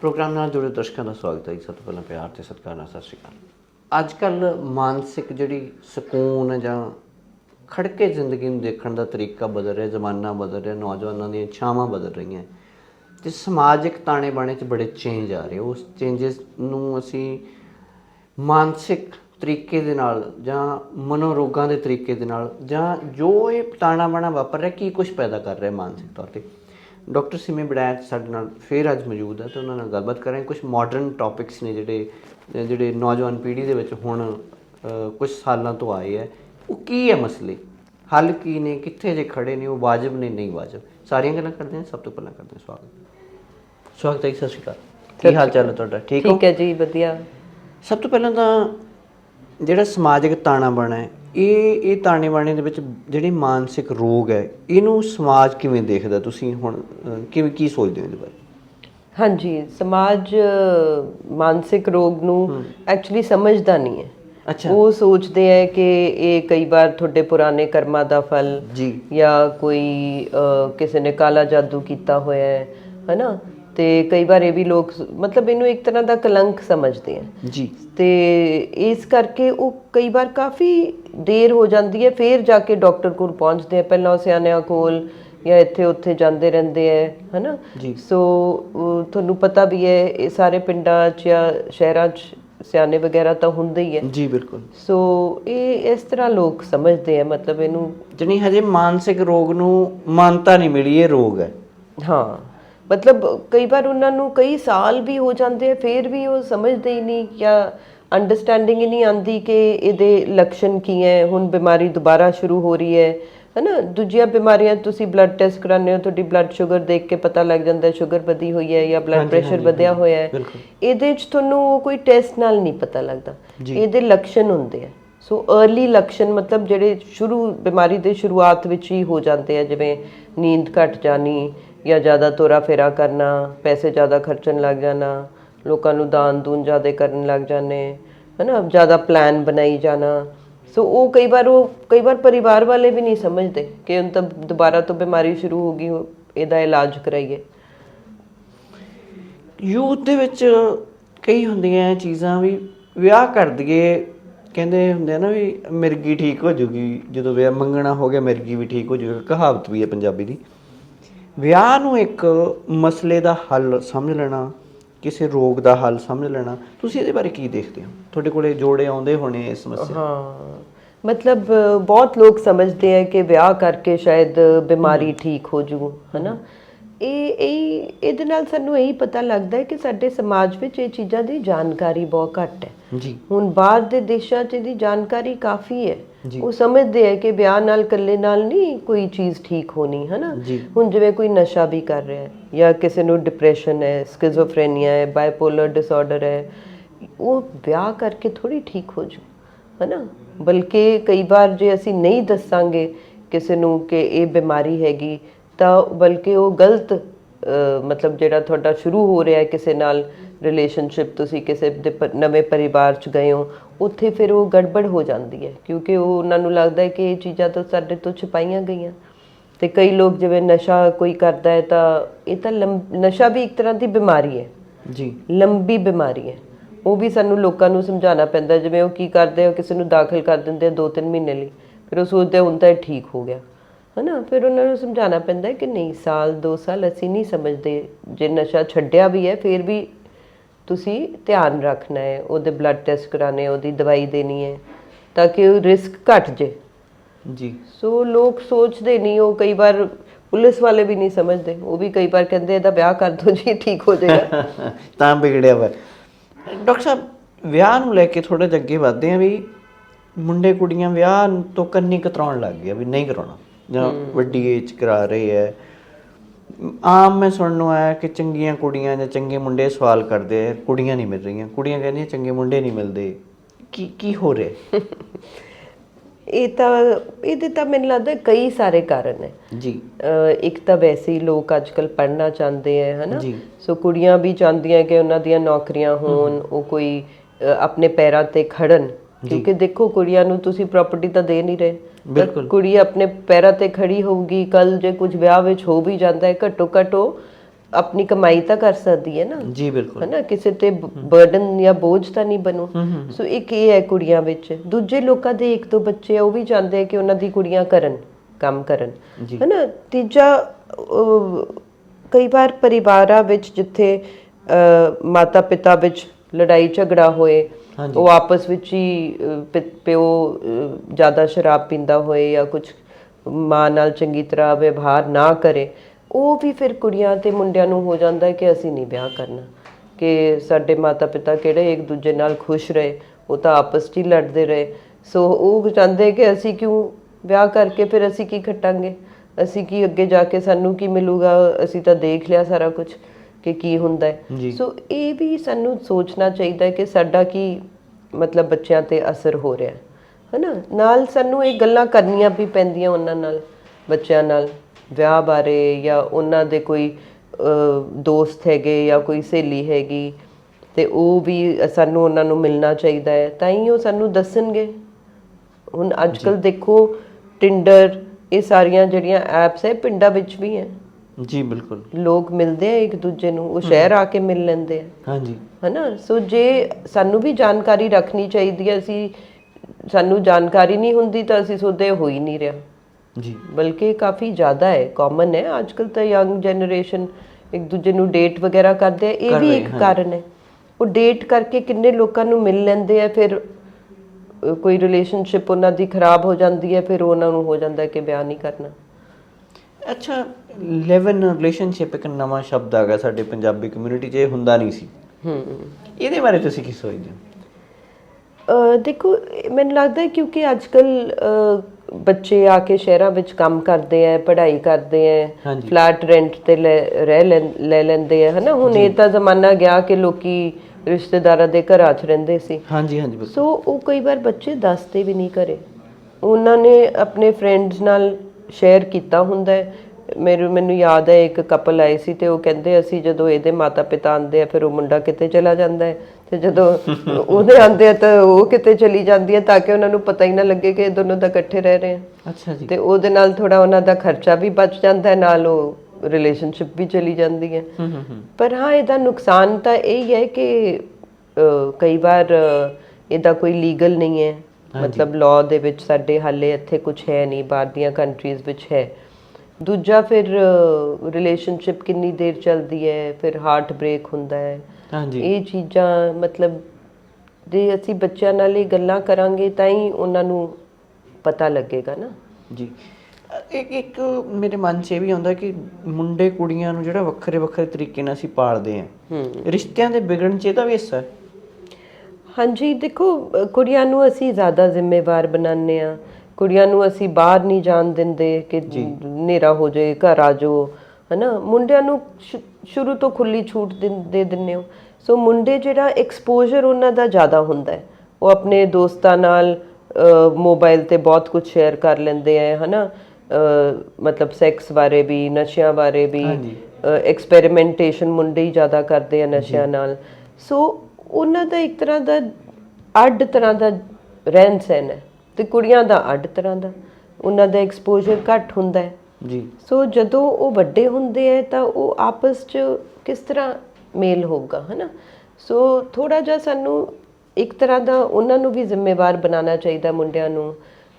Programme ਨਾਲ ਜੁੜੇ ਦਰਸ਼ਕਾਂ ਦਾ ਸਵਾਗਤ ਹੈ ਜੀ। ਸਭ ਤੋਂ ਪਹਿਲਾਂ ਪਿਆਰ ਤੇ ਸਤਿਕਾਰ ਨਾਲ ਸਤਿ ਸ਼੍ਰੀ ਅਕਾਲ। ਅੱਜ ਕੱਲ ਮਾਨਸਿਕ ਜਿਹੜੀ ਸਕੂਨ ਜਾਂ ਖੜਕੇ ਜ਼ਿੰਦਗੀ ਨੂੰ ਦੇਖਣ ਦਾ ਤਰੀਕਾ ਬਦਲ ਰਿਹਾ, ਜ਼ਮਾਨਾ ਬਦਲ ਰਿਹਾ, ਨੌਜਵਾਨਾਂ ਦੀਆਂ ਇੱਛਾਵਾਂ ਬਦਲ ਰਹੀਆਂ। ਤੇ ਸਮਾਜਿਕ ਤਾਣੇ ਬਾਣੇ 'ਚ ਬੜੇ ਚੇਂਜ ਆ ਰਹੇ ਉਸ ਚੇਂਜਸ ਨੂੰ ਅਸੀਂ ਮਾਨਸਿਕ ਤਰੀਕੇ ਦੇ ਨਾਲ ਜਾਂ ਮਨੋਰੋਗਾਂ ਦੇ ਤਰੀਕੇ ਦੇ ਨਾਲ ਜਾਂ ਜੋ ਇਹ ਤਾਣਾ ਬਾਣਾ ਵਾਪਰ ਰਿਹਾ, ਕੀ ਕੁਝ ਪੈਦਾ ਕਰ ਰਿਹਾ ਮਾਨਸਿਕ ਤੌਰ ਤੇ? ਡਾਕਟਰ ਸਿਮੀ ਬੜੈਚ ਸਾਡੇ ਨਾਲ ਫੇਰ ਅੱਜ ਮੌਜੂਦ ਹੈ ਤੇ ਉਹਨਾਂ ਨਾਲ ਗੱਲਬਾਤ ਕਰਾਂਗੇ ਕੁਝ ਮਾਡਰਨ ਟੌਪਿਕਸ ਨੇ ਜਿਹੜੇ ਜਿਹੜੇ ਨੌਜਵਾਨ ਪੀੜ੍ਹੀ ਦੇ ਵਿੱਚ ਹੁਣ ਕੁਝ ਸਾਲਾਂ ਤੋਂ ਆਏ ਹੈ ਉਹ ਕੀ ਹੈ ਮਸਲੇ? ਹੱਲ ਕੀ ਨੇ? ਕਿੱਥੇ ਜੇ ਖੜੇ ਨੇ? ਉਹ ਵਾਜਬ ਨੇ? ਨਹੀਂ ਵਾਜਬ? ਸਾਰੀਆਂ ਗੱਲਾਂ ਕਰਦੇ ਹਾਂ। ਸਭ ਤੋਂ ਪਹਿਲਾਂ ਕਰਦੇ ਹਾਂ ਸਵਾਗਤ। ਸਵਾਗਤ ਹੈ ਜੀ, ਸਤਿ ਸ਼੍ਰੀ ਅਕਾਲ। ਕੀ ਹਾਲ ਚਾਲ ਹੈ ਤੁਹਾਡਾ? ਠੀਕ ਹੋ? ਠੀਕ ਹੈ ਜੀ ਵਧੀਆ। ਸਭ ਤੋਂ ਪਹਿਲਾਂ ਤਾਂ ਜਿਹੜਾ ਸਮਾਜਿਕ ਤਾਣਾ ਬਾਣਾ ਹੈ ਇਹ ਇਹ ਤਾਣੇ ਬਾਣੇ ਦੇ ਵਿੱਚ ਜਿਹੜੀ ਮਾਨਸਿਕ ਰੋਗ ਹੈ ਇਹਨੂੰ ਸਮਾਜ ਕਿਵੇਂ ਦੇਖਦਾ? ਤੁਸੀਂ ਹੁਣ ਕਿਵੇਂ ਕੀ ਸੋਚਦੇ ਹੋ ਇਹਦੇ ਬਾਰੇ? ਹਾਂਜੀ ਸਮਾਜ ਮਾਨਸਿਕ ਰੋਗ ਨੂੰ ਐਕਚੁਅਲੀ ਸਮਝਦਾ ਨਹੀਂ ਹੈ। ਅੱਛਾ। ਉਹ ਸੋਚਦੇ ਹੈ ਕਿ ਇਹ ਕਈ ਵਾਰ ਤੁਹਾਡੇ ਪੁਰਾਣੇ ਕਰਮਾਂ ਦਾ ਫਲ ਜੀ। ਜਾਂ ਕੋਈ ਕਿਸੇ ਨੇ ਕਾਲਾ ਜਾਦੂ ਕੀਤਾ ਹੋਇਆ ਹੈ ਹੈਨਾ? ਤੇ ਕਈ ਵਾਰ ਇਹ ਵੀ ਲੋਕ ਮਤਲਬ ਇਹਨੂੰ ਇੱਕ ਤਰ੍ਹਾਂ ਦਾ ਕਲੰਕ ਸਮਝਦੇ ਹੈ ਜੀ। ਤੇ ਇਸ ਕਰਕੇ ਉਹ ਕਈ ਵਾਰ ਕਾਫੀ ਦੇਰ ਹੋ ਜਾਂਦੀ ਹੈ ਫਿਰ ਜਾ ਕੇ ਡਾਕਟਰ ਕੋਲ ਪਹੁੰਚਦੇ ਆ। ਪਹਿਲਾਂ ਸਿਆਣਿਆਂ ਕੋਲ ਜਾਂ ਇੱਥੇ ਉੱਥੇ ਜਾਂਦੇ ਰਹਿੰਦੇ ਹੈ ਹਨਾ? ਜੀ। ਸੋ ਤੁਹਾਨੂੰ ਪਤਾ ਵੀ ਹੈ ਇਹ ਸਾਰੇ ਪਿੰਡਾਂ 'ਚ ਜਾਂ ਸ਼ਹਿਰਾਂ 'ਚ ਸਿਆਣੇ ਵਗੈਰਾ ਤਾਂ ਹੁੰਦੇ ਹੀ ਹੈ। ਜੀ ਬਿਲਕੁਲ। ਸੋ ਇਹ ਇਸ ਤਰ੍ਹਾਂ ਲੋਕ ਸਮਝਦੇ ਆ ਮਤਲਬ ਇਹਨੂੰ ਜਣੀ ਹਜੇ ਮਾਨਸਿਕ ਰੋਗ ਨੂੰ ਮਾਨਤਾ ਨਹੀਂ ਮਿਲੀ ਇਹ ਰੋਗ ਹੈ। ਹਾਂ। ਮਤਲਬ ਕਈ ਵਾਰ ਉਹਨਾਂ ਨੂੰ ਕਈ ਸਾਲ ਵੀ ਹੋ ਜਾਂਦੇ ਆ ਫਿਰ ਵੀ ਉਹ ਸਮਝਦੇ ਹੀ ਨਹੀਂ ਜਾਂ ਅੰਡਰਸਟੈਂਡਿੰਗ ਹੀ ਨਹੀਂ ਆਂਦੀ ਕਿ ਇਹਦੇ ਲੱਛਣ ਕੀ ਹੈ। ਹੁਣ ਬਿਮਾਰੀ ਦੁਬਾਰਾ ਸ਼ੁਰੂ ਹੋ ਰਹੀ ਹੈ ਹਨਾ? ਦੂਜੀਆਂ ਬਿਮਾਰੀਆਂ ਤੁਸੀਂ ਬਲੱਡ ਟੈਸਟ ਕਰਾਉਂਦੇ ਹੋ ਤੁਹਾਡੀ ਬਲੱਡ ਸ਼ੂਗਰ ਦੇਖ ਕੇ ਪਤਾ ਲੱਗ ਜਾਂਦਾ ਹੈ ਸ਼ੂਗਰ ਵਧੀ ਹੋਈ ਹੈ ਜਾਂ ਬਲੱਡ ਪ੍ਰੈਸ਼ਰ ਵਧਿਆ ਹੋਇਆ ਹੈ। ਇਹਦੇ 'ਚ ਤੁਹਾਨੂੰ ਕੋਈ ਟੈਸਟ ਨਾਲ ਨਹੀਂ ਪਤਾ ਲੱਗਦਾ। ਇਹਦੇ ਲੱਛਣ ਹੁੰਦੇ ਆ। ਸੋ अर्ਲੀ ਲੱਛਣ ਮਤਲਬ ਜਿਹੜੇ ਸ਼ੁਰੂ ਬਿਮਾਰੀ ਦੇ ਸ਼ੁਰੂਆਤ ਵਿੱਚ ਹੀ ਹੋ ਜਾਂਦੇ ਆ ਜਿਵੇਂ ਨੀਂਦ ਘਟ ਜਾਣੀ ਜਾਂ ਜ਼ਿਆਦਾ ਤੋਰਾ ਫੇਰਾ ਕਰਨਾ, ਪੈਸੇ ਜ਼ਿਆਦਾ ਖਰਚਣ ਲੱਗ ਜਾਣਾ, ਲੋਕਾਂ ਨੂੰ ਦਾਨ ਦੂਨ ਜ਼ਿਆਦਾ ਕਰਨ ਲੱਗ ਜਾਣੇ ਹਨਾ, ਜ਼ਿਆਦਾ ਪਲਾਨ ਬਣਾਈ ਜਾਣਾ। ਸੋ ਉਹ ਕਈ ਵਾਰ ਉਹ, ਕਈ ਵਾਰ ਪਰਿਵਾਰ ਵਾਲੇ ਵੀ ਨਹੀਂ ਸਮਝਦੇ ਕਿ ਹੁਣ ਤਾਂ ਦੁਬਾਰਾ ਤੋਂ ਬਿਮਾਰੀ ਸ਼ੁਰੂ ਹੋ ਗਈ, ਇਹਦਾ ਇਲਾਜ ਕਰਾਈਏ। ਯੂਥ ਦੇ ਵਿੱਚ ਕਈ ਹੁੰਦੀਆਂ ਚੀਜ਼ਾਂ ਵੀ, ਵਿਆਹ ਕਰ ਦਈਏ, ਕਹਿੰਦੇ ਹੁੰਦੇ ਆ ਨਾ ਵੀ ਮਿਰਗੀ ਠੀਕ ਹੋ ਜੂਗੀ, ਜਦੋਂ ਵਿਆਹ ਮੰਗਣਾ ਹੋ ਗਿਆ ਮਿਰਗੀ ਵੀ ਠੀਕ ਹੋ ਜੂਗੀ, ਕਹਾਵਤ ਵੀ ਹੈ ਪੰਜਾਬੀ ਦੀ। ਵਿਆਹ ਨੂੰ ਇੱਕ ਮਸਲੇ ਦਾ ਹੱਲ ਸਮਝ ਲੈਣਾ, ਕਿਸੇ ਰੋਗ ਦਾ ਹੱਲ ਸਮਝ ਲੈਣਾ, ਤੁਸੀਂ ਇਹਦੇ ਬਾਰੇ ਕੀ ਦੇਖਦੇ ਹੋ? ਤੁਹਾਡੇ ਕੋਲੇ ਜੋੜੇ ਆਉਂਦੇ ਹੋਣੇ ਇਸ ਸਮੱਸਿਆ ਹਾਂ, ਮਤਲਬ ਬਹੁਤ ਲੋਕ ਸਮਝਦੇ ਆ ਕਿ ਵਿਆਹ ਕਰਕੇ ਸ਼ਾਇਦ ਬਿਮਾਰੀ ਠੀਕ ਹੋ ਜੂ, ਹਨਾ? ਇਹ ਇਹ ਇਹਦੇ ਨਾਲ ਸਾਨੂੰ ਇਹੀ ਪਤਾ ਲੱਗਦਾ ਹੈ ਕਿ ਸਾਡੇ ਸਮਾਜ ਵਿੱਚ ਇਹ ਚੀਜ਼ਾਂ ਦੀ ਜਾਣਕਾਰੀ ਬਹੁਤ ਘੱਟ ਹੈ। ਜੀ। ਹੁਣ ਬਾਹਰ ਦੇ ਦੇਸ਼ਾਂ 'ਚ ਇਹਦੀ ਜਾਣਕਾਰੀ ਕਾਫੀ ਹੈ। ਉਹ ਸਮਝਦੇ ਆ ਕਿ ਵਿਆਹ ਨਾਲ ਇਕੱਲੇ ਨਾਲ ਨਹੀਂ ਕੋਈ ਚੀਜ਼ ਠੀਕ ਹੋਣੀ ਹਨਾ? ਜੀ। ਹੁਣ ਜਿਵੇਂ ਕੋਈ ਨਸ਼ਾ ਵੀ ਕਰ ਰਿਹਾ ਹੈ ਜਾਂ ਕਿਸੇ ਨੂੰ ਡਿਪਰੈਸ਼ਨ ਹੈ ਸਕਿਜ਼ੋਫਰੇਨੀਆ ਹੈ ਬਾਈਪੋਲਰ ਡਿਸਆਰਡਰ ਹੈ ਉਹ ਵਿਆਹ ਕਰਕੇ ਥੋੜੀ ਠੀਕ ਹੋ ਜੂ ਹਨਾ? ਬਲਕਿ ਕਈ ਵਾਰ ਜੇ ਅਸੀਂ ਨਹੀਂ ਦੱਸਾਂਗੇ ਕਿਸੇ ਨੂੰ ਕਿ ਇਹ ਬਿਮਾਰੀ ਹੈਗੀ ਤਾਂ ਬਲਕਿ ਉਹ ਗਲਤ ਮਤਲਬ ਜਿਹੜਾ ਤੁਹਾਡਾ ਸ਼ੁਰੂ ਹੋ ਰਿਹਾ ਕਿਸੇ ਨਾਲ ਰਿਲੇਸ਼ਨਸ਼ਿਪ ਤੁਸੀਂ ਕਿਸੇ ਦੇ ਨਵੇਂ ਪਰਿਵਾਰ ਚ ਗਏ ਹੋ ਉੱਥੇ ਫਿਰ ਉਹ ਗੜਬੜ ਹੋ ਜਾਂਦੀ ਹੈ ਕਿਉਂਕਿ ਉਹ ਉਹਨਾਂ ਨੂੰ ਲੱਗਦਾ ਹੈ ਕਿ ਇਹ ਚੀਜ਼ਾਂ ਤਾਂ ਸਾਡੇ ਤੋਂ ਛੁਪਾਈਆਂ ਗਈਆਂ। ਤੇ ਕਈ ਲੋਕ ਜਿਵੇਂ ਨਸ਼ਾ ਕੋਈ ਕਰਦਾ ਹੈ ਤਾਂ ਇਹ ਤਾਂ ਨਸ਼ਾ ਵੀ ਇੱਕ ਤਰ੍ਹਾਂ ਦੀ ਬਿਮਾਰੀ ਹੈ। ਜੀ। ਲੰਬੀ ਬਿਮਾਰੀ ਹੈ। ਉਹ ਵੀ ਸਾਨੂੰ ਲੋਕਾਂ ਨੂੰ ਸਮਝਾਉਣਾ ਪੈਂਦਾ ਜਿਵੇਂ ਉਹ ਕੀ ਕਰਦੇ ਆ ਕਿਸੇ ਨੂੰ ਦਾਖਲ ਕਰ ਦਿੰਦੇ ਆ 2-3 ਮਹੀਨੇ ਲਈ ਫਿਰ ਉਹ ਸੋਚਦੇ ਆ ਹੁਣ ਤਾਂ ਇਹ ਠੀਕ ਹੋ ਗਿਆ। ਹਨਾ ਫਿਰ ਉਹਨਾਂ ਨੂੰ ਸਮਝਾਉਣਾ ਪੈਂਦਾ ਹੈ ਕਿ ਨਹੀਂ ਸਾਲ 2 ਸਾਲ ਅਸੀਂ ਨਹੀਂ ਸਮਝਦੇ। ਜੇ ਨਸ਼ਾ ਛੱਡਿਆ ਵੀ ਹੈ ਫਿਰ ਵੀ ਤੁਸੀਂ ਧਿਆਨ ਰੱਖਣਾ ਹੈ। ਉਹਦੇ ਬਲੱਡ ਟੈਸਟ ਕਰਾਣੇ ਉਹਦੀ ਦਵਾਈ ਦੇਣੀ ਹੈ ਤਾਂ ਕਿ ਉਹ ਰਿਸਕ ਘਟ ਜੇ। ਜੀ। ਸੋ ਲੋਕ ਸੋਚਦੇ ਨਹੀਂ ਉਹ ਕਈ ਵਾਰ ਪੁਲਿਸ ਵਾਲੇ ਵੀ ਨਹੀਂ ਸਮਝਦੇ। ਉਹ ਵੀ ਕਈ ਵਾਰ ਕਹਿੰਦੇ ਇਹਦਾ ਵਿਆਹ ਕਰ ਦਿਓ ਜੀ ਠੀਕ ਹੋ ਜਾਏਗਾ। ਤਾਂ ਵਿਗੜਿਆ ਵਾ। ਡਾਕਟਰ ਸਾਹਿਬ ਵਿਆਹ ਨੂੰ ਲੈ ਕੇ ਥੋੜਾ ਜਿਹਾ ਅੱਗੇ ਵਧਦੇ ਆ ਵੀ ਮੁੰਡੇ ਕੁੜੀਆਂ ਵਿਆਹ ਤੋਂ ਕੰਨੀ ਕਤਰਾਉਣ ਲੱਗ ਗਿਆ ਵੀ ਨਹੀਂ ਕਰਾਉਣਾ। ਜਾਂ ਵੱਡੀ ਏਜ ਕਰਾ ਰਹੇ ਐ ਆਮ ਮੈਂ ਸੁਣਨ ਨੂੰ ਆਇਆ ਕਿ ਚੰਗੀਆਂ ਕੁੜੀਆਂ ਜਾਂ ਚੰਗੇ ਮੁੰਡੇ ਸਵਾਲ ਕਰਦੇ ਆ ਕੁੜੀਆਂ ਨਹੀਂ ਮਿਲ ਰਹੀਆਂ। ਕੁੜੀਆਂ ਕਹਿੰਦੀਆਂ ਚੰਗੇ ਮੁੰਡੇ ਨਹੀਂ ਮਿਲਦੇ। ਕੀ ਕੀ ਹੋ ਰਿਹਾ? ਇਹ ਤਾਂ ਇਹਦੇ ਤਾਂ ਮੈਨੂੰ ਲੱਗਦਾ ਕਈ ਸਾਰੇ ਕਾਰਨ ਹੈ। ਜੀ। ਇੱਕ ਤਾਂ ਵੈਸੇ ਹੀ ਲੋਕ ਅੱਜਕੱਲ ਪੜ੍ਹਨਾ ਚਾਹੁੰਦੇ ਹੈ ਹਨਾ। ਸੋ ਕੁੜੀਆਂ ਵੀ ਚਾਹੁੰਦੀਆਂ ਕਿ ਉਹਨਾਂ ਦੀਆਂ ਨੌਕਰੀਆਂ ਹੋਣ ਉਹ ਕੋਈ ਆਪਣੇ ਪੈਰਾਂ ਤੇ ਖੜਨ। ਕਿਉਂਕਿ ਦੇਖੋ ਕੁੜੀਆਂ ਨੂੰ ਤੁਸੀਂ ਪ੍ਰਾਪਰਟੀ ਤਾਂ ਦੇ ਨਹੀਂ ਰਹੇ। ਬਿਲਕੁਲ। ਕੁੜੀ ਆਪਣੇ ਪੈਰਾਂ ਤੇ ਖੜੀ ਹੋਊਗੀ ਕੱਲ ਜੇ ਕੁਝ ਵਿਆਹ ਵਿੱਚ ਹੋ ਵੀ ਜਾਂਦਾ ਹੈ ਘੱਟੋ ਘੱਟ ਆਪਣੀ ਕਮਾਈ ਤਾਂ ਕਰ ਸਕਦੀ ਹੈ ਨਾ ਜੀ ਬਿਲਕੁਲ ਹਨਾ ਕਿਸੇ ਤੇ ਬਰਡਨ ਜਾਂ ਬੋਝ ਤਾਂ ਨਹੀਂ ਬਣੂ ਸੋ ਇੱਕ ਇਹ ਹੈ ਕੁੜੀਆਂ ਵਿੱਚ ਦੂਜੇ ਲੋਕਾਂ ਦੇ ਇੱਕ ਦੋ ਬੱਚੇ ਆ ਉਹ ਵੀ ਚਾਹੁੰਦੇ ਆ ਕਿ ਉਹਨਾਂ ਦੀ ਕੁੜੀਆਂ ਕਰਨ ਕੰਮ ਕਰਨ ਜੀ। ਹਨਾ ਤੀਜਾ ਕਈ ਵਾਰ ਪਰਿਵਾਰਾਂ ਵਿੱਚ ਜਿੱਥੇ ਮਾਤਾ ਪਿਤਾ ਵਿੱਚ ਲੜਾਈ ਝਗੜਾ ਹੋਏ। ਉਹ ਆਪਸ ਵਿੱਚ ਹੀ ਅਹ, ਪਿ- ਪਿਓ ਅਹ, ਜ਼ਿਆਦਾ ਸ਼ਰਾਬ ਪੀਂਦਾ ਹੋਏ ਜਾਂ ਕੁਝ ਮਾਂ ਨਾਲ ਚੰਗੀ ਤਰ੍ਹਾਂ ਵਿਵਹਾਰ ਨਾ ਕਰੇ ਉਹ ਵੀ ਫਿਰ ਕੁੜੀਆਂ ਤੇ ਮੁੰਡਿਆਂ ਨੂੰ ਹੋ ਜਾਂਦਾ ਹੈ ਕਿ ਅਸੀਂ ਨਹੀਂ ਵਿਆਹ ਕਰਨਾ। ਕਿ ਸਾਡੇ ਮਾਤਾ ਪਿਤਾ ਕਿਹੜੇ ਇੱਕ ਦੂਜੇ ਨਾਲ ਖੁਸ਼ ਰਹੇ ਉਹ ਤਾਂ ਆਪਸ 'ਚ ਹੀ ਲੜਦੇ ਰਹੇ। ਸੋ ਉਹ ਚਾਹੁੰਦੇ ਕਿ ਅਸੀਂ ਕਿਉਂ ਵਿਆਹ ਕਰਕੇ ਫਿਰ ਅਸੀਂ ਕੀ ਖੱਟਾਂਗੇ? ਅਸੀਂ ਕੀ ਅੱਗੇ ਜਾ ਕੇ ਸਾਨੂੰ ਕੀ ਮਿਲੂਗਾ? ਅਸੀਂ ਤਾਂ ਦੇਖ ਲਿਆ ਸਾਰਾ ਕੁਝ ਕਿ ਕੀ ਹੁੰਦਾ। ਹੈ। ਸੋ ਇਹ ਵੀ ਸਾਨੂੰ ਸੋਚਣਾ ਚਾਹੀਦਾ ਹੈ ਕਿ ਸਾਡਾ ਕੀ ਮਤਲਬ ਬੱਚਿਆਂ ਤੇ ਅਸਰ ਹੋ ਰਿਹਾ ਹੈ। ਹਨਾ? ਨਾਲ ਸਾਨੂੰ ਇਹ ਗੱਲਾਂ ਕਰਨੀਆਂ ਵੀ ਪੈਂਦੀਆਂ ਉਹਨਾਂ ਨਾਲ ਬੱਚਿਆਂ ਨਾਲ ਵਿਆਹ ਬਾਰੇ ਜਾਂ ਉਹਨਾਂ ਦੇ ਕੋਈ ਦੋਸਤ ਹੈਗੇ ਜਾਂ ਕੋਈ ਸਹੇਲੀ ਹੈਗੀ ਤੇ ਉਹ ਵੀ ਸਾਨੂੰ ਉਹਨਾਂ ਨੂੰ ਮਿਲਣਾ ਚਾਹੀਦਾ ਹੈ। ਤਾਂ ਹੀ ਉਹ ਸਾਨੂੰ ਦੱਸਣਗੇ। ਹੁਣ ਅੱਜ ਕੱਲ ਦੇਖੋ ਟਿੰਡਰ ਇਹ ਸਾਰੀਆਂ ਜਿਹੜੀਆਂ ਐਪਸ ਹੈ ਪਿੰਡਾਂ ਵਿੱਚ ਵੀ ਹੈ। ਜੀ ਬਿਲਕੁਲ। ਲੋਕ ਮਿਲਦੇ ਆ ਇੱਕ ਦੂਜੇ ਨੂੰ ਉਹ ਸ਼ਹਿਰ ਆ ਕੇ ਮਿਲ ਲੈਂਦੇ ਆ। ਹਾਂਜੀ। ਹਨਾ? ਸੋ ਜੇ ਸਾਨੂੰ ਵੀ ਜਾਣਕਾਰੀ ਰੱਖਣੀ ਚਾਹੀਦੀ ਹੈ ਅਸੀਂ ਸਾਨੂੰ ਜਾਣਕਾਰੀ ਨਹੀਂ ਹੁੰਦੀ ਤਾਂ ਅਸੀਂ ਸੋਚਦੇ ਹੋ ਹੀ ਨਹੀਂ ਰਿਹਾ। ਜੀ। ਬਲਕਿ ਕਾਫੀ ਜ਼ਿਆਦਾ ਹੈ ਕਾਮਨ ਹੈ। ਅੱਜਕੱਲ ਤਾਂ ਯੰਗ ਜਨਰੇਸ਼ਨ ਇੱਕ ਦੂਜੇ ਨੂੰ ਡੇਟ ਵਗੈਰਾ ਕਰਦੇ ਆ ਇਹ ਕਰ ਵੀ ਰਹੇ, ਇੱਕ। ਕਾਰਨ ਹੈ। ਉਹ ਡੇਟ ਕਰਕੇ ਕਿੰਨੇ ਲੋਕਾਂ ਨੂੰ ਮਿਲ ਲੈਂਦੇ ਆ ਫਿਰ ਕੋਈ ਰਿਲੇਸ਼ਨਸ਼ਿਪ ਉਹਨਾਂ ਦੀ ਖਰਾਬ ਹੋ ਜਾਂਦੀ ਹੈ ਫਿਰ ਉਹਨਾਂ ਨੂੰ ਹੋ ਜਾਂਦਾ ਹੈ ਕਿ ਵਿਆਹ ਨਹੀਂ ਕਰਨਾ। ਅੱਛਾ ਲਿਵ ਇਨ ਰਿਲੇਸ਼ਨਸ਼ਿਪ ਇੱਕ ਨਵਾਂ ਸ਼ਬਦ ਆ ਗਿਆ ਸਾਡੇ ਪੰਜਾਬੀ ਕਮਿਊਨਿਟੀ 'ਚ ਇਹ ਹੁੰਦਾ ਨਹੀਂ ਸੀ। ਹੂੰ। ਇਹਦੇ ਬਾਰੇ ਤੁਸੀਂ ਕੀ ਸੋਚਦੇ ਹੋ? ਦੇਖੋ ਮੈਨੂੰ ਲੱਗਦਾ ਹੈ ਕਿਉਂਕਿ ਅੱਜਕੱਲ ਬੱਚੇ ਆ ਕੇ ਸ਼ਹਿਰਾਂ ਵਿੱਚ ਕੰਮ ਕਰਦੇ ਆ ਪੜ੍ਹਾਈ ਕਰਦੇ ਆ। ਫਲੈਟ ਰੈਂਟ ਤੇ ਰਹਿ ਲੈਂ- ਲੈਂਦੇ ਆ ਹਨਾ? ਹੁਣ ਇਹ ਤਾਂ ਜ਼ਮਾਨਾ ਗਿਆ ਕਿ ਲੋਕੀ ਰਿਸ਼ਤੇਦਾਰਾਂ ਦੇ ਘਰਾਂ 'ਚ ਰਹਿੰਦੇ ਸੀ। ਹਾਂਜੀ ਹਾਂਜੀ ਸੋ ਉਹ ਕਈ ਵਾਰ ਬੱਚੇ ਦੱਸਦੇ ਵੀ ਨਹੀਂ ਕਰੇ। ਉਹਨਾਂ ਨੇ ਆਪਣੇ ਫਰੈਂਡਸ ਨਾਲ ਸ਼ੇਅਰ ਕੀਤਾ ਹੁੰਦਾ ਹੈ। ਮੇਰੇ ਮੈਨੂੰ ਯਾਦ ਹੈ ਇੱਕ ਕਪਲ ਆਏ ਸੀ ਤੇ ਉਹ ਕਹਿੰਦੇ ਅਸੀਂ ਜਦੋਂ ਇਹਦੇ ਮਾਤਾ ਪਿਤਾ ਆਂਦੇ ਆ ਫਿਰ ਉਹ ਮੁੰਡਾ ਕਿਤੇ ਚਲਾ ਜਾਂਦਾ ਹੈ? ਤੇ ਜਦੋਂ ਉਹਦੇ ਆਂਦੇ ਆ ਤਾਂ ਉਹ ਕਿਤੇ ਚਲੀ ਜਾਂਦੀ ਹੈ ਤਾਂ ਕਿ ਉਹਨਾਂ ਨੂੰ ਪਤਾ ਹੀ ਨਾ ਲੱਗੇ ਕਿ ਇਹ ਦੋਨੋਂ ਤਾਂ ਇਕੱਠੇ ਰਹਿ ਰਹੇ ਆ। ਅੱਛਾ ਜੀ। ਤੇ ਉਹਦੇ ਨਾਲ ਥੋੜਾ ਉਹਨਾਂ ਦਾ ਖਰਚਾ ਵੀ ਬਚ ਜਾਂਦਾ ਹੈ ਨਾਲ ਉਹ ਰਿਲੇਸ਼ਨਸ਼ਿਪ ਵੀ ਚਲੀ ਜਾਂਦੀ ਹੈ। ਪਰ ਹਾਂ ਇਹਦਾ ਨੁਕਸਾਨ ਤਾਂ ਇਹ ਹੀ ਹੈ ਕਿ ਕਈ ਵਾਰ ਇਹਦਾ ਕੋਈ ਲੀਗਲ ਨਹੀਂ ਹੈ। ਮਤਲਬ ਲਾਅ ਦੇ ਵਿੱਚ ਸਾਡੇ ਹਾਲੇ ਇੱਥੇ ਕੁਝ ਹੈ ਨਹੀਂ ਬਾਹਰ ਦੀਆਂ ਕੰਟਰੀਜ਼ ਵਿੱਚ ਹੈ। ਦੂਜਾ ਫਿਰ ਰਿਲੇਸ਼ਨਸ਼ਿਪ ਕਿੰਨੀ ਦੇਰ ਚੱਲਦੀ ਹੈ? ਫਿਰ ਹਾਰਟ ਬ੍ਰੇਕ ਹੁੰਦਾ ਹੈ। ਹਾਂਜੀ। ਇਹ ਚੀਜ਼ਾਂ ਮਤਲਬ ਜੇ ਅਸੀਂ ਬੱਚਿਆਂ ਨਾਲ ਇਹ ਗੱਲਾਂ ਕਰਾਂਗੇ ਤਾਂ ਹੀ ਉਹਨਾਂ ਨੂੰ ਪਤਾ ਲੱਗੇਗਾ ਨਾ। ਜੀ। ਇੱਕ ਇੱਕ ਮੇਰੇ ਮਨ 'ਚ ਇਹ ਵੀ ਆਉਂਦਾ ਕਿ ਮੁੰਡੇ ਕੁੜੀਆਂ ਨੂੰ ਜਿਹੜਾ ਵੱਖਰੇ ਵੱਖਰੇ ਤਰੀਕੇ ਨਾਲ ਅਸੀਂ ਪਾਲਦੇ ਆਂ ਹੂੰ। ਰਿਸ਼ਤਿਆਂ ਦੇ ਵਿਗੜਨ 'ਚ ਇਹਦਾ ਵੀ ਹਿੱਸਾ ਹੈ। ਹਾਂਜੀ ਦੇਖੋ ਅ, ਕੁੜੀਆਂ ਨੂੰ ਅਸੀਂ ਜ਼ਿਆਦਾ ਜ਼ਿੰਮੇਵਾਰ ਬਣਾਉਂਦੇ ਆ ਕੁੜੀਆਂ ਨੂੰ ਅਸੀਂ ਬਾਹਰ ਨਹੀਂ ਜਾਣ ਦਿੰਦੇ ਕਿ ਹਨੇਰਾ ਹੋ ਜਾਏ ਘਰ ਆ ਜਾਓ ਹਨਾ? ਮੁੰਡਿਆਂ ਨੂੰ ਸ਼ੁ- ਸ਼ੁਰੂ ਤੋਂ ਖੁੱਲੀ ਛੂਟ ਦਿੰ- ਦੇ ਦਿੰਦੇ ਹੋ। ਸੋ ਮੁੰਡੇ ਜਿਹੜਾ ਐਕਸਪੋਜ਼ਰ ਉਹਨਾਂ ਦਾ ਜ਼ਿਆਦਾ ਹੁੰਦਾ ਹੈ। ਉਹ ਆਪਣੇ ਦੋਸਤਾਂ ਨਾਲ ਮੋਬਾਈਲ ਤੇ ਬਹੁਤ ਕੁਝ ਸ਼ੇਅਰ ਕਰ ਲੈਂਦੇ ਆ ਹਨਾ? ਅ, ਮਤਲਬ ਸੈਕਸ ਬਾਰੇ ਵੀ ਨਸ਼ਿਆਂ ਬਾਰੇ ਵੀ। ਐਕਸਪੈਰੀਮੈਂਟੇਸ਼ਨ ਮੁੰਡੇ ਹੀ ਜ਼ਿਆਦਾ ਕਰਦੇ ਆ ਨਸ਼ਿਆਂ ਨਾਲ। ਸੋ ਉਹਨਾਂ ਦਾ ਇੱਕ ਤਰ੍ਹਾਂ ਦਾ ਅੱਡ ਤਰ੍ਹਾਂ ਦਾ ਰਹਿਣ ਸਹਿਣ ਹੈ ਤੇ ਕੁੜੀਆਂ ਦਾ ਅੱਡ ਤਰ੍ਹਾਂ ਦਾ ਉਹਨਾਂ ਦਾ ਐਕਸਪੋਜ਼ਰ ਘੱਟ ਹੁੰਦਾ ਹੈ। ਜੀ। ਸੋ ਜਦੋਂ ਉਹ ਵੱਡੇ ਹੁੰਦੇ ਆ ਤਾਂ ਉਹ ਆਪਸ 'ਚ ਕਿਸ ਤਰ੍ਹਾਂ ਮੇਲ ਹੋਊਗਾ ਹਨਾ? ਸੋ ਥੋੜਾ ਜਿਹਾ ਸਾਨੂੰ ਇੱਕ ਤਰ੍ਹਾਂ ਦਾ ਉਹਨਾਂ ਨੂੰ ਵੀ ਜ਼ਿੰਮੇਵਾਰ ਬਣਾਉਣਾ ਚਾਹੀਦਾ ਮੁੰਡਿਆਂ ਨੂੰ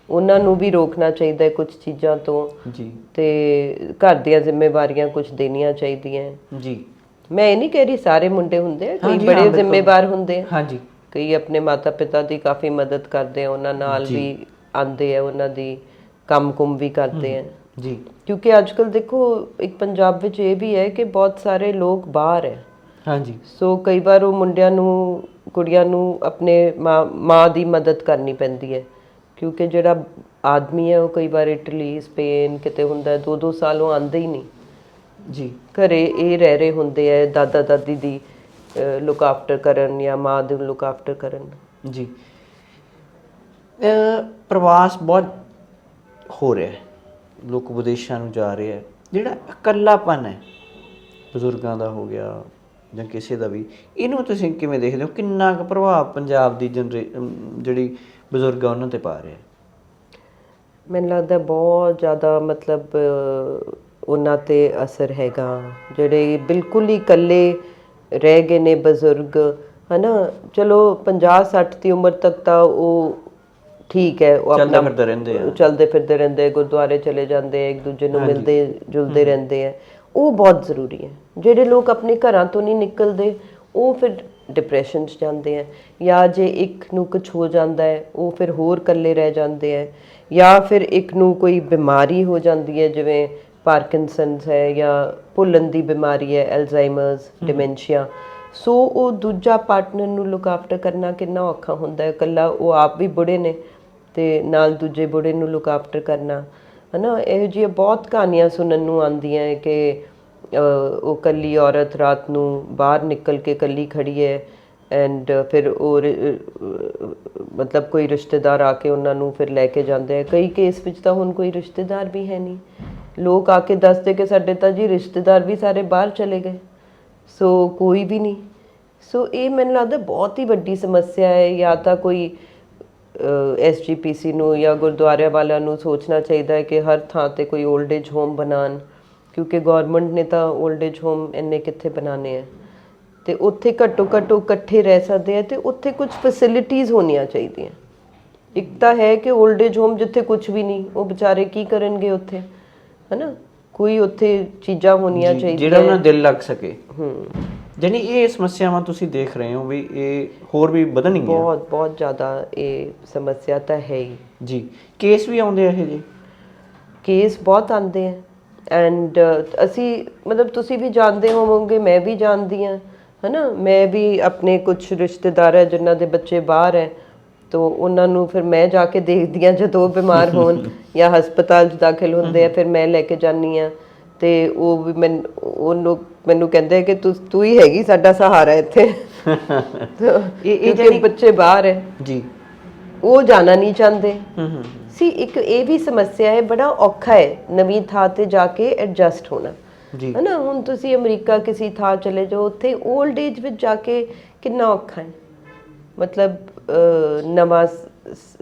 ਉਹਨਾਂ ਨੂੰ ਵੀ ਰੋਕਣਾ ਚਾਹੀਦਾ ਹੈ ਕੁਝ ਚੀਜ਼ਾਂ ਤੋਂ ਜੀ। ਤੇ ਘਰ ਦੀਆਂ ਜ਼ਿੰਮੇਵਾਰੀਆਂ ਕੁਝ ਦੇਣੀਆਂ ਚਾਹੀਦੀਆਂ ਜੀ। ਮੈਂ ਇਹ ਨਹੀਂ ਕਹਿ ਰਹੀ ਸਾਰੇ ਮੁੰਡੇ ਹੁੰਦੇ ਆ ਕਈ ਹਾਂਜੀ, ਹਾਂ, ਬੜੇ ਬਿਲਕੁਲ। ਜ਼ਿੰਮੇਵਾਰ ਹੁੰਦੇ ਆ। ਹਾਂਜੀ। ਕਈ ਆਪਣੇ ਮਾਤਾ ਪਿਤਾ ਦੀ ਕਾਫੀ ਮਦਦ ਕਰਦੇ ਆ ਉਹਨਾਂ ਨਾਲ ਵੀ ਆਂਦੇ ਆ ਉਹਨਾਂ ਦੀ ਕੰਮ-ਕੁਮ ਵੀ ਕਰਦੇ ਆ। ਜੀ। ਕਿਉਂਕਿ ਅੱਜਕੱਲ ਦੇਖੋ ਇੱਕ ਪੰਜਾਬ ਵਿੱਚ ਇਹ ਵੀ ਹੈ ਕਿ ਬਹੁਤ ਸਾਰੇ ਲੋਕ ਬਾਹਰ ਹੈ। ਹਾਂਜੀ। ਸੋ ਕਈ ਵਾਰ ਉਹ ਮੁੰਡਿਆਂ ਨੂੰ ਕੁੜੀਆਂ ਨੂੰ ਆਪਣੇ ਮਾਂ ਮਾਂ ਦੀ ਮਦਦ ਕਰਨੀ ਪੈਂਦੀ ਹੈ। ਕਿਉਂਕਿ ਜਿਹੜਾ ਆਦਮੀ ਹੈ ਉਹ ਕਈ ਵਾਰ ਇਟਲੀ ਸਪੇਨ ਕਿਤੇ ਹੁੰਦਾ ਦੋ ਦੋ ਸਾਲ ਉਹ ਆਂਦੇ ਹੀ ਨਹੀਂ। ਜੀ। ਘਰੇ ਇਹ ਰਹਿ ਰਹੇ ਹੁੰਦੇ ਆ ਦਾਦਾ ਦਾਦੀ ਦੀ ਲੁੱਕ ਆਫਟਰ ਕਰਨ ਜਾਂ ਮਾਂ ਦੀ ਲੁੱਕ ਆਫਟਰ ਕਰਨ। ਜੀ। ਪ੍ਰਵਾਸ ਬਹੁਤ ਹੋ ਰਿਹਾ ਹੈ। ਲੋਕ ਵਿਦੇਸ਼ਾਂ ਨੂੰ ਜਾ ਰਹੇ ਹੈ ਜਿਹੜਾ ਇਕੱਲਾਪਨ ਹੈ ਬਜ਼ੁਰਗਾਂ ਦਾ ਹੋ ਗਿਆ ਜਾਂ ਕਿਸੇ ਦਾ ਵੀ ਇਹਨੂੰ ਤੁਸੀਂ ਕਿਵੇਂ ਦੇਖਦੇ ਹੋ? ਕਿੰਨਾ ਕੁ ਪ੍ਰਭਾਵ ਪੰਜਾਬ ਦੀ ਜਿਹੜੀ ਬਜ਼ੁਰਗ ਆ ਉਹਨਾਂ ਤੇ ਪਾ ਰਿਹਾ ਮੈਨੂੰ ਲੱਗਦਾ ਬਹੁਤ ਜ਼ਿਆਦਾ ਮਤਲਬ ਉਹਨਾਂ ਤੇ ਅਸਰ ਹੈਗਾ। ਜਿਹੜੇ ਬਿਲਕੁਲ ਹੀ ਇਕੱਲੇ ਰਹਿ ਗਏ ਨੇ ਬਜ਼ੁਰਗ ਹਨਾ? ਚਲੋ 50 60 ਦੀ ਉਮਰ ਤੱਕ ਤਾਂ ਉਹ ਠੀਕ ਹੈ ਉਹ ਚੱਲਦੇ ਆਪਣਾ ਫਿਰਦੇ ਰਹਿੰਦੇ ਆ। ਚਲਦੇ ਫਿਰਦੇ ਰਹਿੰਦੇ ਗੁਰਦੁਆਰੇ ਚਲੇ ਜਾਂਦੇ ਇੱਕ ਦੂਜੇ ਨੂੰ ਮਿਲਦੇ ਜੁਲਦੇ ਰਹਿੰਦੇ ਆ। ਉਹ ਬਹੁਤ ਜ਼ਰੂਰੀ ਹੈ। ਜਿਹੜੇ ਲੋਕ ਆਪਣੇ ਘਰਾਂ ਤੋਂ ਨਹੀਂ ਨਿਕਲਦੇ ਉਹ ਫਿਰ ਡਿਪਰੈਸ਼ਨ 'ਚ ਜਾਂਦੇ ਆ। ਜਾਂ ਜੇ ਇੱਕ ਨੂੰ ਕੁਝ ਹੋ ਜਾਂਦਾ ਹੈ ਉਹ ਫਿਰ ਹੋਰ ਇਕੱਲੇ ਰਹਿ ਜਾਂਦੇ ਆ। ਜਾਂ ਫਿਰ ਇੱਕ ਨੂੰ ਕੋਈ ਬਿਮਾਰੀ ਹੋ ਜਾਂਦੀ ਹੈ ਜਿਵੇਂ ਪਾਰਕਿੰਸਨਸ ਹੈ ਜਾਂ ਭੁੱਲਣ ਦੀ ਬਿਮਾਰੀ ਹੈ ਐਲਜ਼ਾਈਮਰਸ ਡਿਮੈਂਸ਼ੀਆ ਸੋ ਉਹ ਦੂਜਾ ਪਾਰਟਨਰ ਨੂੰ ਲੁੱਕ ਆਫਟਰ ਕਰਨਾ ਕਿੰਨਾ ਔਖਾ ਹੁੰਦਾ ਹੈ। ਇਕੱਲਾ ਉਹ ਆਪ ਵੀ ਬੁੜੇ ਨੇ ਤੇ ਨਾਲ ਦੂਜੇ ਬੁੜੇ ਨੂੰ ਲੁੱਕ ਆਫਟਰ ਕਰਨਾ। ਹਨਾ ਇਹੋ ਜਿਹੀਆਂ ਬਹੁਤ ਕਹਾਣੀਆਂ ਸੁਣਨ ਨੂੰ ਆਉਂਦੀਆਂ ਹੈ ਕਿ ਉਹ ਕੱਲੀ ਔਰਤ ਰਾਤ ਨੂੰ ਬਾਹਰ ਨਿਕਲ ਕੇ ਕੱਲੀ ਖੜੀ ਹੈ ਐਂਡ ਫਿਰ ਉਹ ਮਤਲਬ ਕੋਈ ਰਿਸ਼ਤੇਦਾਰ ਆ ਕੇ ਉਹਨਾਂ ਨੂੰ ਫਿਰ ਲੈ ਕੇ ਜਾਂਦੇ ਆ। ਕਈ ਕੇਸ ਵਿੱਚ ਤਾਂ ਹੁਣ ਕੋਈ ਰਿਸ਼ਤੇਦਾਰ ਵੀ ਹੈ ਨਹੀਂ। ਲੋਕ ਆ ਕੇ ਦੱਸਦੇ ਕਿ ਸਾਡੇ ਤਾਂ ਜੀ ਰਿਸ਼ਤੇਦਾਰ ਵੀ ਸਾਰੇ ਬਾਹਰ ਚਲੇ ਗਏ। ਸੋ ਕੋਈ ਵੀ ਨਹੀਂ। ਸੋ ਇਹ ਮੈਨੂੰ ਲੱਗਦਾ ਬਹੁਤ ਹੀ ਵੱਡੀ ਸਮੱਸਿਆ ਹੈ। ਜਾਂ ਤਾਂ ਕੋਈ ਐਸਜੀਪੀਸੀ ਨੂੰ ਜਾਂ ਗੁਰਦੁਆਰੇ ਵਾਲਿਆਂ ਨੂੰ ਸੋਚਣਾ ਚਾਹੀਦਾ ਹੈ ਕਿ ਹਰ ਥਾਂ ਤੇ ਕੋਈ 올ਡ ਏਜ ਹੋਮ ਬਣਾਣ ਕਿਉਂਕਿ ਗਵਰਨਮੈਂਟ ਨੇ ਤਾਂ 올ਡ ਏਜ ਹੋਮ ਇੰਨੇ ਕਿੱਥੇ ਬਣਾਣੇ ਆ। ਤੇ ਉੱਥੇ ਘੱਟੋ ਘੱਟੋ ਇਕੱਠੇ ਰਹਿ ਸਕਦੇ ਆ ਤੇ ਉੱਥੇ ਕੁਝ ਫੈਸਿਲਿਟੀਆਂ ਹੋਣੀਆਂ ਚਾਹੀਦੀਆਂ। ਇੱਕ ਤਾਂ ਹੈ ਕਿ 올ਡ ਏਜ ਹੋਮ ਜਿੱਥੇ ਕੁਝ ਵੀ ਨਹੀਂ, ਉਹ ਵਿਚਾਰੇ ਕੀ ਕਰਨਗੇ ਉੱਥੇ? ਹਨਾ? ਕੋਈ ਉੱਥੇ ਚੀਜ਼ਾਂ ਹੋਣੀਆਂ ਚਾਹੀਦੀਆਂ। ਜਿਹੜਾ ਉਹਨਾਂ ਦਾ ਦਿਲ ਲੱਗ ਸਕੇ। ਹੂੰ। ਜਾਨੀ ਇਹ ਸਮੱਸਿਆਵਾਂ ਤੁਸੀਂ ਦੇਖ ਰਹੇ ਹੋ ਵੀ ਇਹ ਹੋਰ ਵੀ ਵਧਣਗੀਆਂ। ਬਹੁਤ ਬਹੁਤ ਜ਼ਿਆਦਾ ਇਹ ਸਮੱਸਿਆ ਤਾਂ ਹੈ ਹੀ। ਜੀ ਕੇਸ ਵੀ ਆਉਂਦੇ ਆ ਇਹ ਜੀ ਕੇਸ ਬਹੁਤ ਆਉਂਦੇ ਆ। ਐਂਡ ਅਸੀਂ ਮਤਲਬ ਤੁਸੀਂ ਵੀ ਜਾਣਦੇ ਹੋਵੋਗੇ ਮੈਂ ਵੀ ਜਾਣਦੀ ਹਾਂ। ਹਨਾ? ਮੈਂ ਵੀ ਆਪਣੇ ਕੁਝ ਰਿਸ਼ਤੇਦਾਰ ਹੈ ਜਿਨ੍ਹਾਂ ਦੇ ਬੱਚੇ ਬਾਹਰ ਹੈ। ਤੋ ਉਹਨਾਂ ਨੂੰ ਫਿਰ ਮੈਂ ਜਾ ਕੇ ਦੇਖਦੀ ਹਾਂ ਜਦੋਂ ਬਿਮਾਰ ਹੋਣ ਜਾਂ ਹਸਪਤਾਲ 'ਚ ਦਾਖਲ ਹੁੰਦੇ ਆ ਫਿਰ ਮੈਂ ਲੈ ਕੇ ਜਾਂਦੀ ਹਾਂ। ਤੇ ਉਹ ਵੀ ਮੈਨੂੰ ਉਹਨੂੰ ਮੈਨੂੰ ਕਹਿੰਦੇ ਆ ਕਿ ਤੂੰ ਤੂੰ ਹੀ ਹੈਗੀ ਸਾਡਾ ਸਹਾਰਾ ਇੱਥੇ। ਇਹ ਇਹ ਜਿਹੜੇ ਬੱਚੇ ਬਾਹਰ ਹੈ ਜੀ। ਉਹ ਜਾਣਾ ਨਹੀਂ ਚਾਹੁੰਦੇ। ਸੀ ਇੱਕ ਇਹ ਵੀ ਸਮੱਸਿਆ ਹੈ ਬੜਾ ਔਖਾ ਹੈ ਨਵੀਂ ਥਾਂ ਤੇ ਜਾ ਕੇ ਐਡਜਸਟ ਹੋਣਾ। ਜੀ। ਹਨਾ ਹੁਣ ਤੁਸੀਂ ਅਮਰੀਕਾ ਕਿਸੇ ਥਾਂ ਚਲੇ ਜਾਓ ਉੱਥੇ 올ਡ ਏਜ ਵਿੱਚ ਜਾ ਕੇ ਕਿੰਨਾ ਔਖਾ ਹੈ? ਮਤਲਬ ਨਵਾਂ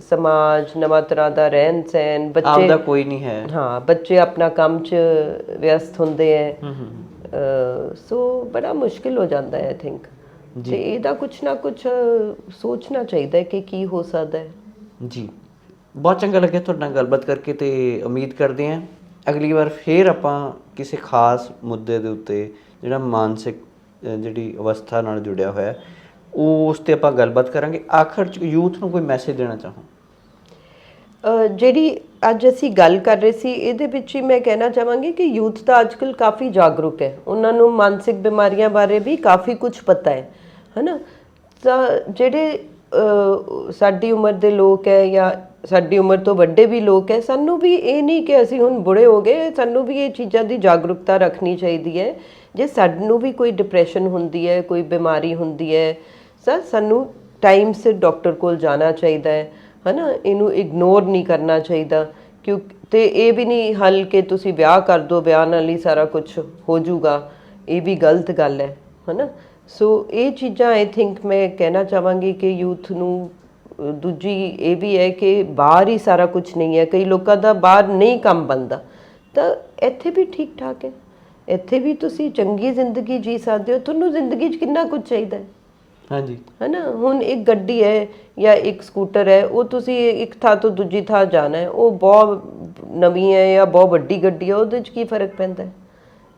ਸਮਾਜ ਨਵਾਂ ਤਰ੍ਹਾਂ ਦਾ ਰਹਿਣ ਸਹਿਣ ਆਪਦਾ ਬੱਚੇ ਕੋਈ ਨਹੀਂ ਹੈ। ਹਾਂ ਬੱਚੇ ਆਪਣਾ ਕੰਮ 'ਚ ਵਿਅਸਤ ਹੁੰਦੇ ਅਹ, ਸੋ ਬੜਾ ਮੁਸ਼ਕਿਲ ਹੋ ਜਾਂਦਾ ਹੈ ਆਈ ਥਿੰਕ ਤੇ ਇਹਦਾ ਕੁਛ ਨਾ ਕੁਛ ਅਹ, ਸੋਚਣਾ ਚਾਹੀਦਾ ਹੈ ਕਿ ਕੀ ਹੋ ਸਕਦਾ ਹੈ ਜੀ। ਬਹੁਤ ਚੰਗਾ ਲੱਗਿਆ ਤੁਹਾਡੇ ਨਾਲ ਗੱਲਬਾਤ ਕਰਕੇ ਤੇ ਉਮੀਦ ਕਰਦੇ ਹਾਂ ਅਗਲੀ ਵਾਰ ਫੇਰ ਆਪਾਂ ਕਿਸੇ ਖਾਸ ਮੁੱਦੇ ਦੇ ਉੱਤੇ ਜਿਹੜਾ ਮਾਨਸਿਕ ਜਿਹੜੀ ਅਵਸਥਾ ਨਾਲ ਜੁੜਿਆ ਹੋਇਆ ਉਸ ਤੇ ਆਪਾਂ ਗੱਲਬਾਤ ਕਰਾਂਗੇ। ਆਖਰ ਚ ਯੂਥ ਨੂੰ ਕੋਈ ਮੈਸੇਜ ਦੇਣਾ ਚਾਹੋ? ਜਿਹੜੀ ਅੱਜ ਅਸੀਂ ਗੱਲ ਕਰ ਰਹੇ ਸੀ, ਇਹਦੇ ਵਿੱਚ ਹੀ ਮੈਂ ਕਹਿਣਾ ਚਾਹਾਂਗੀ ਕਿ ਯੂਥ ਤਾਂ ਅੱਜਕੱਲ ਕਾਫੀ ਜਾਗਰੂਕ ਹੈ। ਉਹਨਾਂ ਨੂੰ ਮਾਨਸਿਕ ਬਿਮਾਰੀਆਂ ਬਾਰੇ ਵੀ ਕਾਫੀ ਕੁਝ ਪਤਾ ਹੈ, ਹਨਾ? ਤਾਂ ਜਿਹੜੇ ਸਾਡੀ ਉਮਰ ਦੇ ਲੋਕ ਹੈ ਜਾਂ ਸਾਡੀ ਉਮਰ ਤੋਂ ਵੱਡੇ ਵੀ ਲੋਕ ਹੈ, ਸਾਨੂੰ ਵੀ ਇਹ ਨਹੀਂ ਕਿ ਅਸੀਂ ਹੁਣ ਬੁੜੇ ਹੋ ਗਏ, ਸਾਨੂੰ ਵੀ ਇਹ ਚੀਜ਼ਾਂ ਦੀ ਜਾਗਰੂਕਤਾ ਰੱਖਣੀ ਚਾਹੀਦੀ ਹੈ। ਜੇ ਸਾਨੂੰ ਵੀ ਕੋਈ ਡਿਪਰੈਸ਼ਨ ਹੁੰਦੀ ਹੈ, ਕੋਈ ਬਿਮਾਰੀ ਹੁੰਦੀ ਹੈ ਸਰ, ਸਾਨੂੰ ਟਾਈਮ ਸਿਰ ਡਾਕਟਰ ਕੋਲ ਜਾਣਾ ਚਾਹੀਦਾ ਹੈ, ਹਨਾ? ਇਹਨੂੰ ਇਗਨੋਰ ਨਹੀਂ ਕਰਨਾ ਚਾਹੀਦਾ, ਕਿਉਂ ਤੇ ਇਹ ਵੀ ਨਹੀਂ ਹੱਲ ਕਿ ਤੁਸੀਂ ਵਿਆਹ ਕਰ ਦਿਓ ਵਿਆਹ ਨਾਲ ਹੀ ਸਾਰਾ ਕੁਝ ਹੋ ਜਾਊਗਾ। ਇਹ ਵੀ ਗਲਤ ਗੱਲ ਹੈ, ਹਨਾ? ਸੋ ਇਹ ਚੀਜ਼ਾਂ ਆਈ ਥਿੰਕ ਮੈਂ ਕਹਿਣਾ ਚਾਹਾਂਗੀ ਕਿ ਯੂਥ ਨੂੰ ਦੂਜੀ ਇਹ ਵੀ ਹੈ ਕਿ ਬਾਹਰ ਹੀ ਸਾਰਾ ਕੁਝ ਨਹੀਂ ਹੈ। ਕਈ ਲੋਕਾਂ ਦਾ ਬਾਹਰ ਨਹੀਂ ਕੰਮ ਬੰਦਾ ਤਾਂ ਇੱਥੇ ਵੀ ਠੀਕ ਠਾਕ ਹੈ। ਇੱਥੇ ਵੀ ਤੁਸੀਂ ਚੰਗੀ ਜ਼ਿੰਦਗੀ ਜੀ ਸਕਦੇ ਹੋ। ਤੁਹਾਨੂੰ ਜ਼ਿੰਦਗੀ 'ਚ ਕਿੰਨਾ ਕੁਝ ਚਾਹੀਦਾ ਹੈ? ਹਾਂਜੀ। ਹਨਾ? ਹੁਣ ਇੱਕ ਗੱਡੀ ਹੈ ਜਾਂ ਇੱਕ ਸਕੂਟਰ ਹੈ ਉਹ ਤੁਸੀਂ ਇੱਕ ਥਾਂ ਤੋਂ ਦੂਜੀ ਥਾਂ ਜਾਣਾ ਹੈ। ਉਹ ਬਹੁਤ ਨਵੀਂ ਹੈ ਜਾਂ ਬਹੁਤ ਵੱਡੀ ਗੱਡੀ ਹੈ ਉਹਦੇ 'ਚ ਕੀ ਫ਼ਰਕ ਪੈਂਦਾ ਹੈ?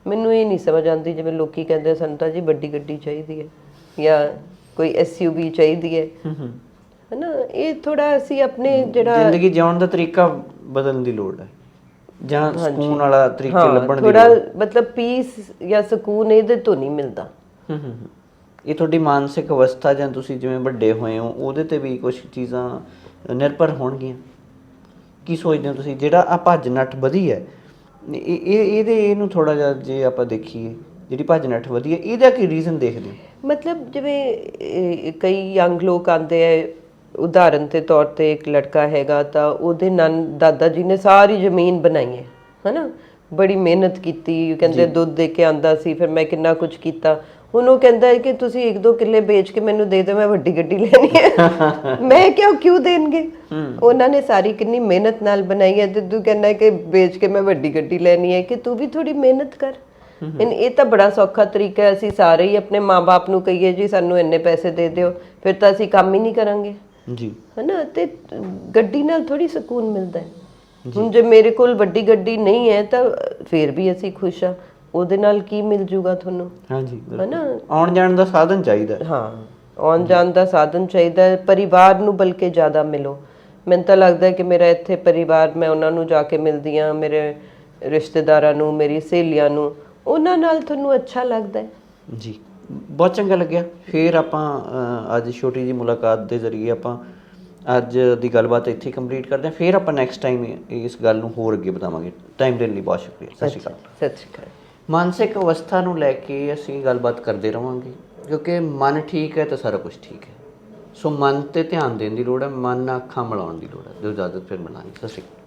ਮੈਨੂੰ ਇਹ ਨਹੀਂ ਸਮਝ ਆਉਂਦੀ ਜਿਵੇਂ ਲੋਕੀ ਕਹਿੰਦੇ ਸਾਨੂੰ ਤਾਂ ਜੀ ਵੱਡੀ ਗੱਡੀ ਚਾਹੀਦੀ ਹੈ ਜਾਂ ਕੋਈ ਐਸਯੂਵੀ ਚਾਹੀਦੀ ਹੈ। ਹਨਾ? ਇਹ ਥੋੜਾ ਅਸੀਂ ਆਪਣੇ ਜਿਹੜਾ ਜ਼ਿੰਦਗੀ ਜਿਉਣ ਦਾ ਤਰੀਕਾ ਬਦਲਣ ਦੀ ਲੋੜ ਹੈ। ਜਾਂ ਸਕੂਨ ਵਾਲਾ ਤਰੀਕੇ ਲੱਭਣ ਦੀ ਥੋੜਾ ਮਤਲਬ ਪੀਸ ਜਾਂ ਸਕੂਨ ਇਹਦੇ ਤੋਂ ਨਹੀਂ ਮਿਲਦਾ। ਹੂੰ। ਇਹ ਤੁਹਾਡੀ ਮਾਨਸਿਕ ਅਵਸਥਾ ਜਾਂ ਤੁਸੀਂ ਜਿਵੇਂ ਵੱਡੇ ਹੋਏ ਹੋ ਉਹਦੇ ਤੇ ਵੀ ਕੁਝ ਚੀਜ਼ਾਂ ਨਿਰਭਰ ਹੋਣਗੀਆਂ। ਕੀ ਸੋਚਦੇ ਹੋ ਤੁਸੀਂ? ਜਿਹੜਾ ਆ ਭੱਜ ਨੱਠ ਵਧੀ ਹੈ ਇਹ ਇਹ ਇਹਦੇ ਇਹਨੂੰ ਥੋੜਾ ਜਿਹਾ ਜੇ ਆਪਾਂ ਦੇਖੀਏ ਜਿਹੜੀ ਭੱਜ ਨੱਠ ਵਧੀ ਹੈ ਇਹਦਾ ਕੀ ਰੀਜ਼ਨ ਦੇਖਦੇ ਹੋ? ਮਤਲਬ ਜਿਵੇਂ ਕਈ ਯੰਗ ਲੋਕ ਆਉਂਦੇ ਆ ਉਦਾਹਰਨ ਦੇ ਤੌਰ ਤੇ ਇੱਕ ਲੜਕਾ ਹੈਗਾ ਤਾਂ ਉਹਦੇ ਨਨ ਦਾਦਾ ਜੀ ਨੇ ਸਾਰੀ ਜ਼ਮੀਨ ਬਣਾਈ ਹੈ ਹਨਾ? ਬੜੀ ਮਿਹਨਤ ਕੀਤੀ ਕਹਿੰਦੇ ਦੁੱਧ ਦੇ ਕੇ ਆਂਦਾ ਸੀ ਫਿਰ ਮੈਂ ਕਿੰਨਾ ਕੁਝ ਕੀਤਾ। ਹੁਣ ਉਹ ਕਹਿੰਦਾ ਹੈ ਕਿ ਤੁਸੀਂ ਇੱਕ ਦੋ ਕਿੱਲੇ ਵੇਚ ਕੇ ਮੈਨੂੰ ਦੇ ਦਿਓ ਮੈਂ ਵੱਡੀ ਗੱਡੀ ਲੈਣੀ ਹੈ। ਮੈਂ ਕਿਉਂ ਕਿਉਂ ਦੇਣਗੇ? ਉਹਨਾਂ ਨੇ ਸਾਰੀ ਕਿੰਨੀ ਮਿਹਨਤ ਨਾਲ ਬਣਾਈ ਹੈ ਤੇ ਤੂੰ ਕਹਿੰਦਾ ਕਿ ਵੇਚ ਕੇ ਮੈਂ ਵੱਡੀ ਗੱਡੀ ਲੈਣੀ ਹੈ ਕਿ ਤੂੰ ਵੀ ਥੋੜੀ ਮਿਹਨਤ ਕਰ। ਇਨ ਇਹ ਤਾਂ ਬੜਾ ਸੌਖਾ ਤਰੀਕਾ ਹੈ ਅਸੀਂ ਸਾਰੇ ਹੀ ਆਪਣੇ ਮਾਪੇ ਨੂੰ ਕਹੀਏ ਜੀ ਸਾਨੂੰ ਇੰਨੇ ਪੈਸੇ ਦੇ ਦਿਓ ਫਿਰ ਤਾਂ ਅਸੀਂ ਕੰਮ ਹੀ ਨਹੀਂ ਕਰਾਂਗੇ। ਜੀ। ਹਨਾ? ਤੇ ਗੱਡੀ ਨਾਲ ਥੋੜੀ ਸਕੂਨ ਮਿਲਦਾ ਹੈ। ਹੁਣ ਜੇ ਮੇਰੇ ਕੋਲ ਵੱਡੀ ਗੱਡੀ ਨਹੀਂ ਹੈ ਤਾਂ ਫਿਰ ਵੀ ਅਸੀਂ ਖੁਸ਼ ਆ ਉਹਦੇ ਨਾਲ ਕੀ ਮਿਲ ਜੂਗਾ ਤੁਹਾਨੂੰ? ਹਾਂਜੀ ਬਿਲਕੁਲ। ਹਨਾ? ਆਉਣ ਜਾਣ ਦਾ ਸਾਧਨ ਚਾਹੀਦਾ ਹੈ। ਹਾਂ ਆਉਣ ਜਾਣ ਦਾ ਸਾਧਨ ਚਾਹੀਦਾ ਹੈ ਪਰਿਵਾਰ ਨੂੰ ਬਲਕਿ ਜ਼ਿਆਦਾ ਮਿਲੋ। ਮੈਨੂੰ ਤਾਂ ਲੱਗਦਾ ਹੈ ਕਿ ਮੇਰਾ ਇੱਥੇ ਪਰਿਵਾਰ ਮੈਂ ਉਹਨਾਂ ਨੂੰ ਜਾ ਕੇ ਮਿਲਦੀ ਹਾਂ ਮੇਰੇ ਰਿਸ਼ਤੇਦਾਰਾਂ ਨੂੰ ਮੇਰੀ ਸਹੇਲੀਆਂ ਨੂੰ। ਉਹਨਾਂ ਨਾਲ ਤੁਹਾਨੂੰ ਅੱਛਾ ਲੱਗਦਾ ਹੈ? ਜੀ ਬਹੁਤ ਚੰਗਾ ਲੱਗਿਆ। ਫਿਰ ਆਪਾਂ ਅ, ਅੱਜ ਛੋਟੀ ਜੀ ਮੁਲਾਕਾਤ ਦੇ ਜ਼ਰੀਏ ਆਪਾਂ ਅੱਜ ਦੀ ਗੱਲਬਾਤ ਇੱਥੇ ਕੰਪਲੀਟ ਕਰਦੇ ਹਾਂ। ਫਿਰ ਆਪਾਂ ਨੈਕਸਟ ਟਾਈਮ ਇਸ ਗੱਲ ਨੂੰ ਹੋਰ ਅੱਗੇ ਵਧਾਵਾਂਗੇ। ਟਾਈਮ ਦੇਣ ਲਈ ਬਹੁਤ ਸ਼ੁਕਰੀਆ। ਸਤਿ ਸ਼੍ਰੀ ਅਕਾਲ। ਸਤਿ ਸ਼੍ਰੀ ਅਕਾਲ। ਮਾਨਸਿਕ ਅਵਸਥਾ ਨੂੰ ਲੈ ਕੇ ਅਸੀਂ ਗੱਲਬਾਤ ਕਰਦੇ ਰਵਾਂਗੇ, ਕਿਉਂਕਿ ਮਨ ਠੀਕ ਹੈ ਤਾਂ ਸਾਰਾ ਕੁਝ ਠੀਕ ਹੈ। ਸੋ ਮਨ ਤੇ ਧਿਆਨ ਦੇਣ ਦੀ ਲੋੜ ਹੈ, ਮਨ ਨਾਲ ਅੱਖਾਂ ਮਿਲਾਉਣ ਦੀ ਲੋੜ ਹੈ। ਜੋ ਇਜਾਜ਼ਤ ਫਿਰ ਮਿਲਾਂਗੇ। ਸਤਿ ਸ਼੍ਰੀ ਅਕਾਲ।